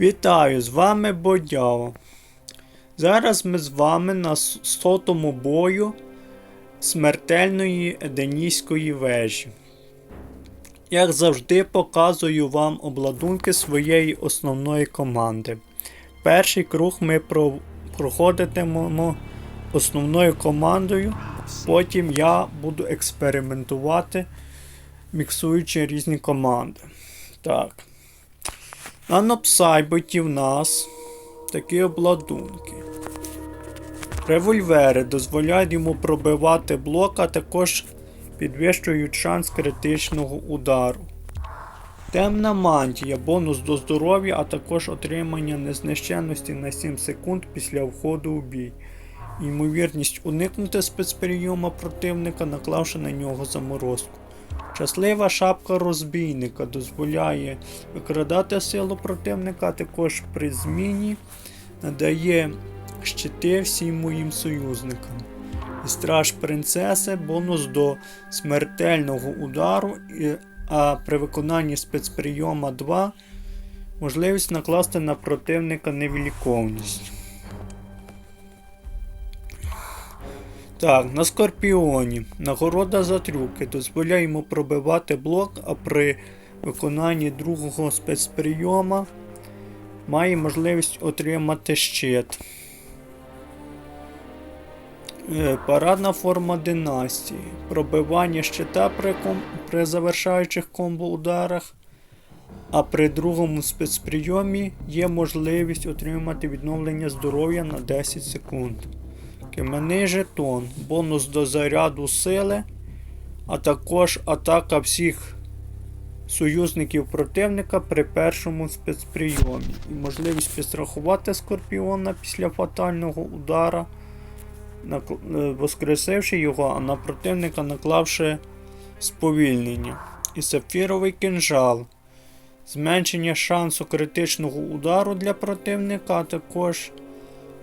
Вітаю, з вами Бодяо. Зараз ми з вами на сотому бою смертельної Еденійської вежі. Як завжди, показую вам обладунки своєї основної команди. Перший круг ми проходитимемо основною командою, потім я буду експериментувати, міксуючи різні команди. Так. На нопсайботі в нас такі обладунки. Револьвери дозволяють йому пробивати блок, а також підвищують шанс критичного удару. Темна мантія, бонус до здоров'я, а також отримання незнищенності на 7 секунд після входу у бій. Ймовірність уникнути спецприйома противника, наклавши на нього заморозку. Щаслива шапка розбійника дозволяє викрадати силу противника, також при зміні надає щити всім моїм союзникам. І страж принцеси бонус до смертельного удару, а при виконанні спецприйома 2 можливість накласти на противника невіліковність. Так, на Скорпіоні. Нагорода за трюки дозволяє йому пробивати блок, а при виконанні другого спецприйома має можливість отримати щит. Е, Парадна форма династії. Пробивання щита при, ком... при завершаючих комбо ударах. А при другому спецприйомі є можливість отримати відновлення здоров'я на 10 секунд. Кименний жетон, бонус до заряду сили, а також атака всіх союзників противника при першому спецприйомі. І можливість підстрахувати скорпіона після фатального удара, е, воскресивши його, а на противника наклавши сповільнення. І сапфіровий кинжал. Зменшення шансу критичного удару для противника, а також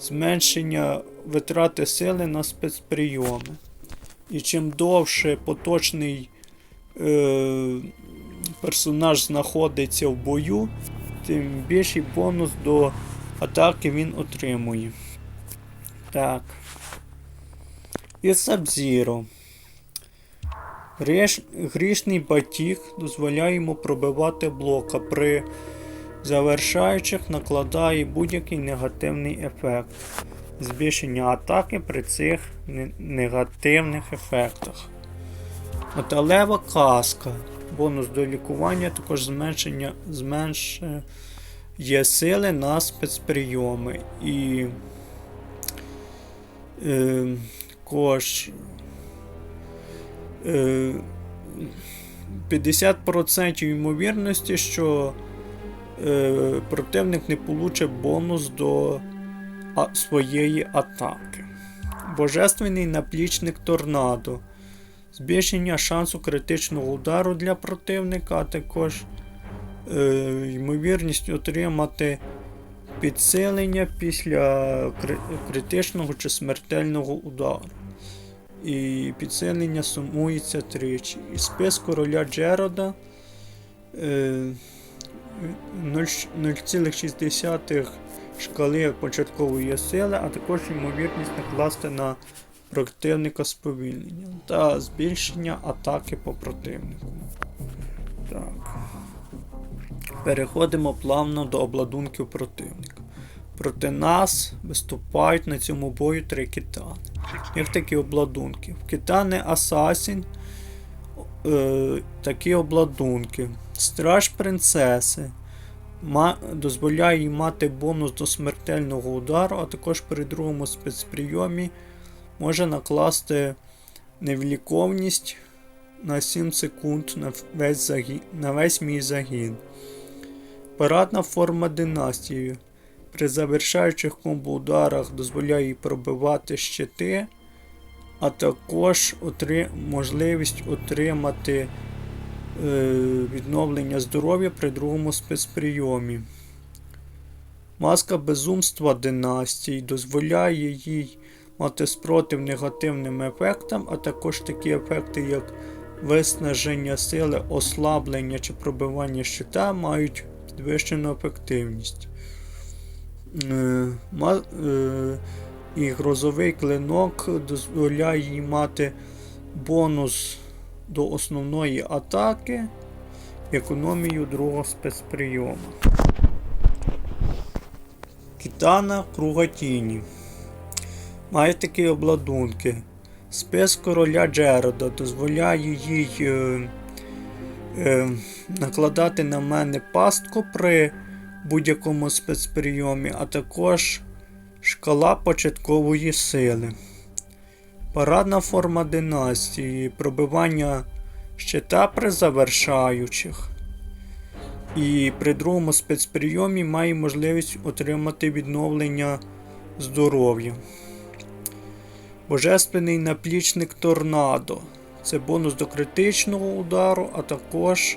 зменшення витрати сили на спецприйоми. І чим довше поточний е, персонаж знаходиться в бою, тим більший бонус до атаки він отримує. Так. І Sub-Zero. Гріш, грішний батіг дозволяє йому пробивати блока при завершаючих накладає будь-який негативний ефект. Збільшення атаки при цих негативних ефектах. Металева каска. Бонус до лікування, також зменшення зменшує сили на спецприйоми. І е, також е, 50% ймовірності, що е, противник не получить бонус до своєї атаки. Божественний наплічник торнадо. Збільшення шансу критичного удару для противника, а також е, ймовірність отримати підсилення після критичного чи смертельного удару. І підсилення сумується тричі. І спис короля Джерода. Е, 0,6 шкали початкової сили, а також ймовірність накласти на противника сповільнення та збільшення атаки по противнику. Так. Переходимо плавно до обладунків противника. Проти нас виступають на цьому бою три китани. Їх такі обладунки. Китани Асасін е, такі обладунки. Страж принцеси. Дозволяє їй мати бонус до смертельного удару, а також при другому спецприйомі може накласти невліковність на 7 секунд на весь, загін, на весь мій загін. Парадна форма династії. При завершаючих комбо-ударах дозволяє їй пробивати щити, а також отри... можливість отримати відновлення здоров'я при другому спецприйомі. Маска безумства династій дозволяє їй мати спротив негативним ефектам, а також такі ефекти, як виснаження сили, ослаблення чи пробивання щита, мають підвищену ефективність. Е, ма- е, і грозовий клинок дозволяє їй мати бонус до основної атаки, економію другого спецприйому. Кітана Круга Тіні. Має такі обладунки. Спис короля Джерода дозволяє їй е, е, накладати на мене пастку при будь-якому спецприйомі, а також шкала початкової сили. Парадна форма династії, пробивання щита при завершаючих. І при другому спецприйомі має можливість отримати відновлення здоров'я. Божественний наплічник торнадо. Це бонус до критичного удару, а також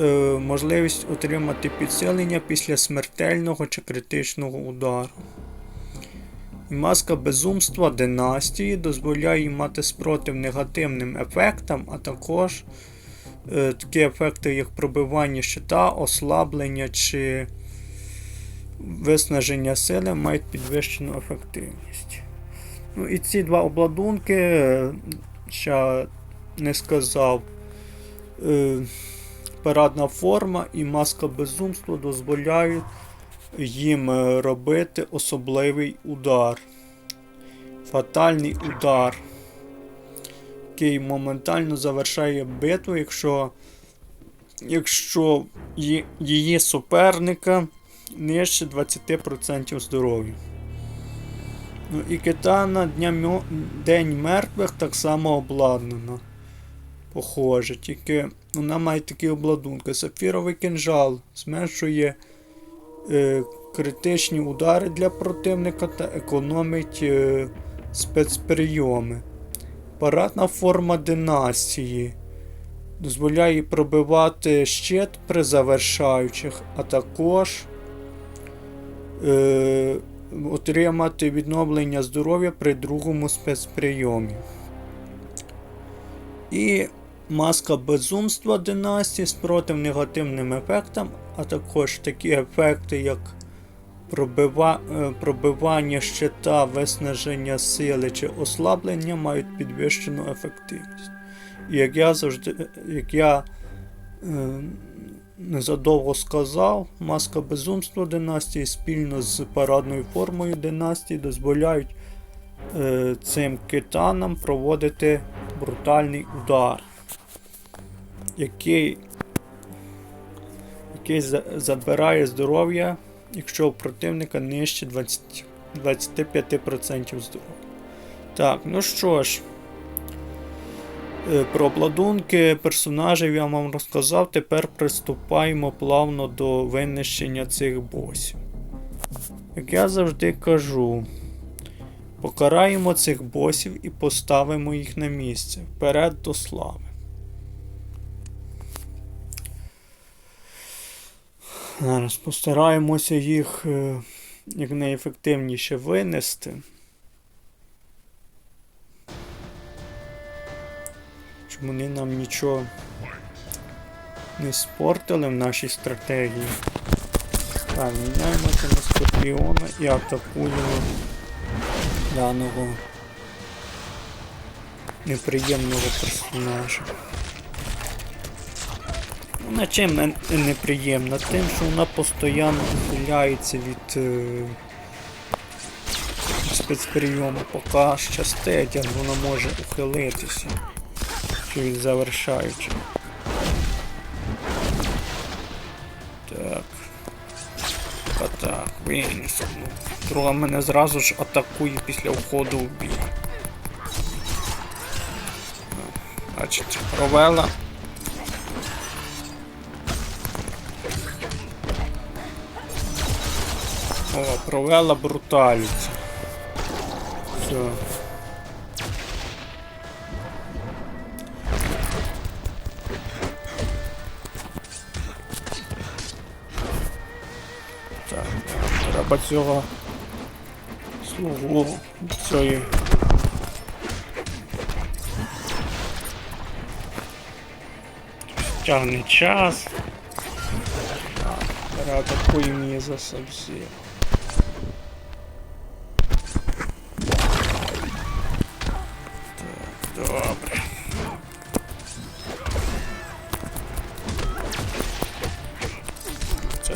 е, можливість отримати підсилення після смертельного чи критичного удару. Маска безумства династії дозволяє мати спротив негативним ефектам, а також е, такі ефекти, як пробивання щита, ослаблення чи виснаження сили мають підвищену ефективність. Ну і ці два обладунки, е, ще не сказав, е, парадна форма і маска безумства дозволяють їм е, робити особливий удар. Фатальний удар, який моментально завершає битву, якщо, якщо її суперника нижче 20% здоров'я. Ну і китана Дня День мертвих так само обладнана. Похоже, тільки вона має такі обладунки. Сапфіровий кинжал зменшує критичні удари для противника та економить е, спецприйоми. Парадна форма династії дозволяє пробивати щит при завершаючих, а також е, отримати відновлення здоров'я при другому спецприйомі. І маска безумства династії спротив негативним ефектам, а також такі ефекти, як пробива, е, пробивання щита, виснаження сили чи ослаблення мають підвищену ефективність. І як я завжди, як я е, незадовго сказав, маска безумства династії спільно з парадною формою династії дозволяють е, цим китанам проводити брутальний удар, який, який забирає здоров'я, якщо у противника нижче 20, 25% здоров'я. Так, ну що ж. Е, Про обладунки персонажів я вам розказав. Тепер приступаємо плавно до винищення цих босів. Як я завжди кажу, покараємо цих босів і поставимо їх на місце вперед до слави. Зараз постараємося їх е, якнайефективніше винести. щоб вони нам нічого не спортили в нашій стратегії. Так, міняємося на Скорпіона і атакуємо даного неприємного персонажа. Вона чим не- неприємна? Тим, що вона постійно ухиляється від е, спецприйому, поки щастить, як вона може ухилитися чи від завершаючих. Так. А так, винесу. Друга мене зразу ж атакує після входу в бій. Бачите, провела. О, провела бруталіці. Все. Так, треба цього слугу цієї. Тягне час. Так. Я такой миза совсем.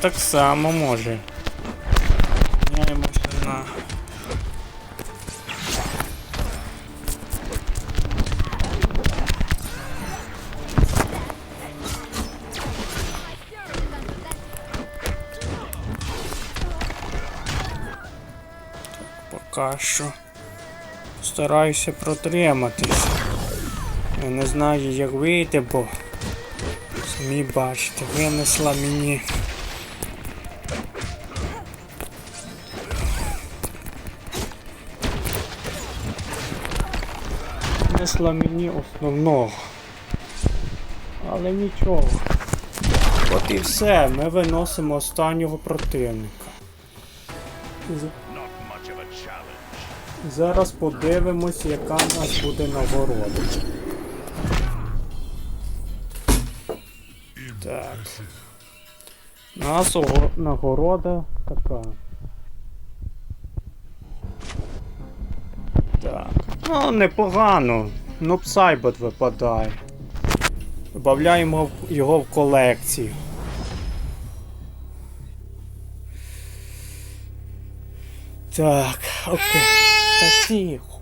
Так само може. Міняємося на. Поки що стараюся протриматися. Я не знаю, як вийти, бо самі бачите, винесла мені. Винесла мені основного. Але нічого. От і все, ми виносимо останнього противника. Зараз подивимось, яка в нас буде нагорода. Так. Нас нагорода така. Так. Ну, непогано. Ну, псайбот випадає. Добавляємо його в колекцію. Так, окей. Та тихо.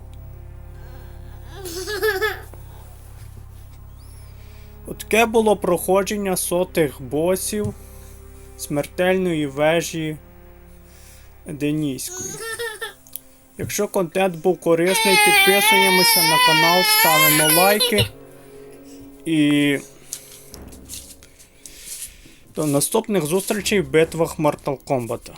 Отаке було проходження сотих босів смертельної вежі Деніської. Якщо контент був корисний, підписуємося на канал, ставимо лайки. І до наступних зустрічей в битвах Mortal Kombat.